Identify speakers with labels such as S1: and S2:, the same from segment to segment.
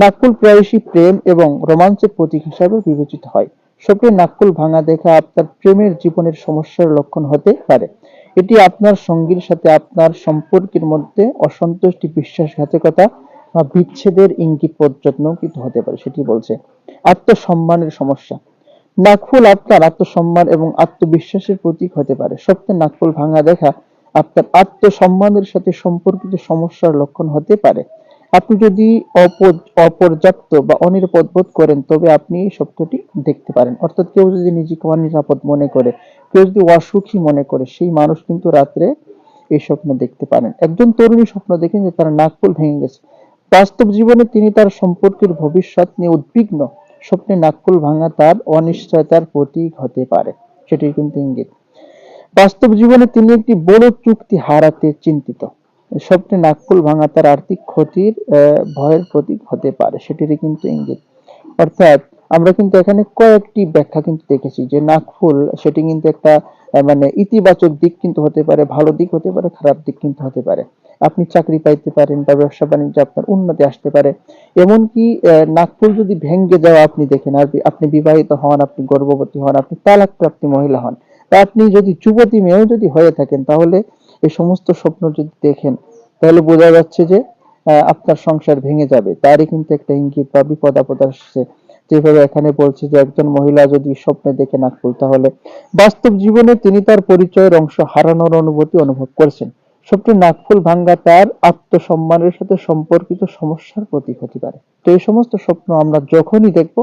S1: নাকফুল প্রায়শই প্রেম এবং রোমাঞ্চের প্রতীক হিসাবে বিবেচিত হয়। স্বপ্নে নাকফুল ভাঙা দেখা আপনার প্রেমের জীবনের সমস্যার লক্ষণ হতে পারে। এটি আপনার সঙ্গীর সাথে আপনার সম্পর্কের মধ্যে অসন্তুষ্টি, বিশ্বাসঘাতকতা বা বিচ্ছেদের ইঙ্গিত পর্যন্ত হতে পারে, সেটি বলছে। আত্মসম্মানের সমস্যা। নাকফুল আপনার আত্মসম্মান এবং আত্মবিশ্বাসের প্রতীক হতে পারে। স্বপ্নে নাকফুল ভাঙা দেখা আপনার আত্মসম্মানের সাথে সম্পর্কিত সমস্যার লক্ষণ হতে পারে। আপনি যদি অপর্যাপ্ত বা অনিরাপদ বোধ করেন, তবে আপনি এই স্বপ্নটি দেখতে পারেন। অর্থাৎ কেউ যদি নিজেকে অনিরাপদ মনে করে, কেউ যদি অসুখী মনে করে, সেই মানুষ কিন্তু রাত্রে এই স্বপ্ন দেখতে পারেন। একজন তরুণী স্বপ্ন দেখেন যে তার নাকফুল ভেঙে গেছে। বাস্তব জীবনে তিনি তার সম্পর্কের ভবিষ্যৎ নিয়ে উদ্বিগ্ন। স্বপ্নে নাকফুল ভাঙা তার অনিশ্চয়তার প্রতীক হতে পারে। সেটি কিন্তু ইঙ্গিত। বাস্তব জীবনে তিনি একটি বড় চুক্তি হারাতে চিন্তিত। স্বপ্নে নাকফুল ভাঙা তার আর্থিক ক্ষতির ভয়ের প্রতীক হতে পারে, সেটিরই কিন্তু ইঙ্গিত। অর্থাৎ আমরা কিন্তু এখানে কয়েকটি ব্যাখ্যা কিন্তু দেখেছি যে নাকফুল, সেটি কিন্তু একটা মানে ইতিবাচক দিক কিন্তু হতে পারে, ভালো দিক হতে পারে, খারাপ দিক কিন্তু হতে পারে। আপনি চাকরি পাইতে পারেন বা ব্যবসা বাণিজ্যে আপনার উন্নতি আসতে পারে। এমনকি নাকফুল যদি ভেঙ্গে যাওয়া আপনি দেখেন, আর আপনি বিবাহিত হন, আপনি গর্ভবতী হন, আপনি তালাকপ্রাপ্ত মহিলা হন, তা আপনি যদি যুবতী মেয়েও যদি হয়ে থাকেন, তাহলে এই সমস্ত স্বপ্ন যদি দেখেন, তাহলে বোঝা যাচ্ছে যে আপনার সংসার ভেঙে যাবে। তারই কিন্তু একটা ইঙ্গিত বা বিপদ আপদ আসছে। যেভাবে এখানে বলছে যে, একজন মহিলা যদি স্বপ্নে দেখে নাকফুল তাহলে বাস্তব জীবনে তিনি তার পরিচয়ের অংশ হারানোর অনুভূতি অনুভব করছেন। স্বপ্নে নাকফুল ভাঙ্গা তার আত্মসম্মানের সাথে সম্পর্কিত সমস্যার প্রতীক হতে পারে। তো এই সমস্ত স্বপ্ন আমরা যখনই দেখব,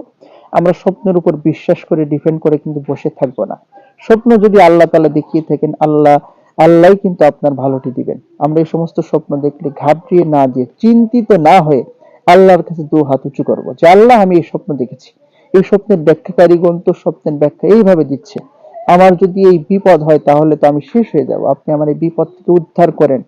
S1: আমরা স্বপ্নের উপর বিশ্বাস করে, ডিপেন্ড করে কিন্তু বসে থাকব না। স্বপ্ন যদি আল্লাহ তালা দেখিয়ে থাকেন, আল্লাহ আল্লাহ কিন্তু আপনার ভালোটি দিবেন। আমরা এই সমস্ত স্বপ্ন দেখলে ঘাবড়িয়ে না দিয়ে চিন্তিত না হয়ে আল্লাহর কাছে দু হাত উঁচু করব যে, আল্লাহ, আমি এই স্বপ্ন দেখেছি। এই স্বপ্নের ব্যাখ্যাকারীগণ তো স্বপ্নের ব্যাখ্যা এইভাবে দিচ্ছে। আমার যদি এই বিপদ হয় তাহলে তো আমি শেষ হয়ে যাব। আপনি আমার এই বিপদ থেকে উদ্ধার করেন।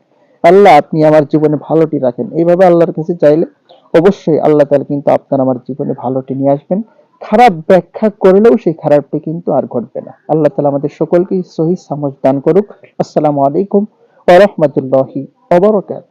S1: আল্লাহ, আপনি আমার জীবনে ভালোটি রাখেন। এইভাবে আল্লাহর কাছে চাইলে অবশ্যই আল্লাহ তাআলা কিন্তু আপনার আমার জীবনে ভালোটি নিয়ে আসবেন। খারাপ ব্যাখ্যা করলেও সেই খারাপটি কিন্তু আর ঘটবে না। আল্লাহ তালা আমাদের সকলকে সহি সামজ দান করুক। আসসালামু আলাইকুম ওরহমতুল্লাহি অবরকাত